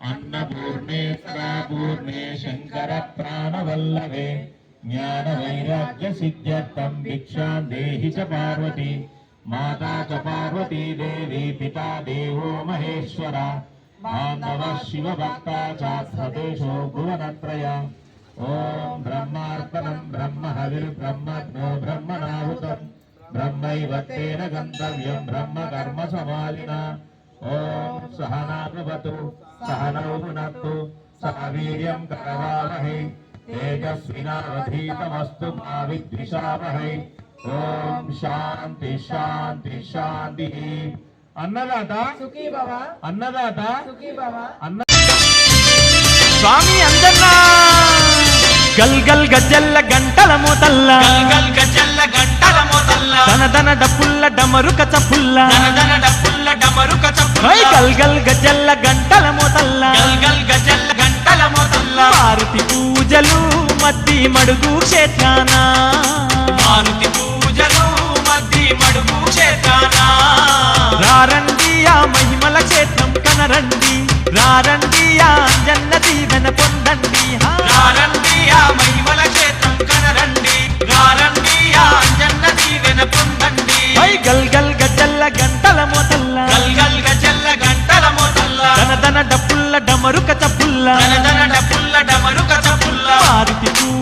अन्नपूर्णे सदापूर्णे शङ्कर प्राणवल्लभे ज्ञानवैराग्यसिद्ध्यर्थम् भिक्षां देहि च पार्वती। माता च पार्वती देवी, पिता देवो महेश्वरा। बान्धवः शिवभक्ता चात्मदेशो भुवनत्रय। ॐ ब्रह्मार्पणम् ब्रह्म हविर्ब्रह्मज्ञो ब्रह्मणाहुतम् ब्रह्मैव तेन ब्रह्म कर्म समालिना ॐ सहना भवतु सहनौ भुनक्तु, सह वीर्यम् करवावहै తేజస్వినావధీతమస్తు మా విద్విషామహై. ఓం శాంతి శాంతి శాంతి. అన్నదాత? సుఖీ భవ. అన్నదాత? సుఖీ భవ. అన్న స్వామి అందన్నా. గల్ గల్ గజల్ల గంటల మోతల్ల. గల్ గజల్ల గంటల మోతల్ల. తన ధన డప్పుల్ల డమరుక చప్పుల్ల. తన ధన డప్పుల్ల డమరుక చప్పుల్ల. గల్ గల్ గజల్ల గంటల మోతల్ల. గల్ గల్ గజల్ల గంటల మోతల్ల. మారుతి పూ పూజలు మద్ది మడుగు చేతానా మారుతి పూజలు మద్ది మడుగు చేతానా రారండి ఆ మహిమల క్షేత్రం కనరండి రారండి ఆ జన్న దీవెన పొందండి రారండి ఆ మహిమల క్షేత్రం కనరండి రారండి ఆ జన్న దీవెన పొందండి. గల్ గల్ గజల్ల గంటల మొదల్ల. గల్ గల్ గజల్ల గంటల మొదల్ల. తన తన డప్పుల్ల డమరుక చప్పుల్ల. తన తన ధన rápido.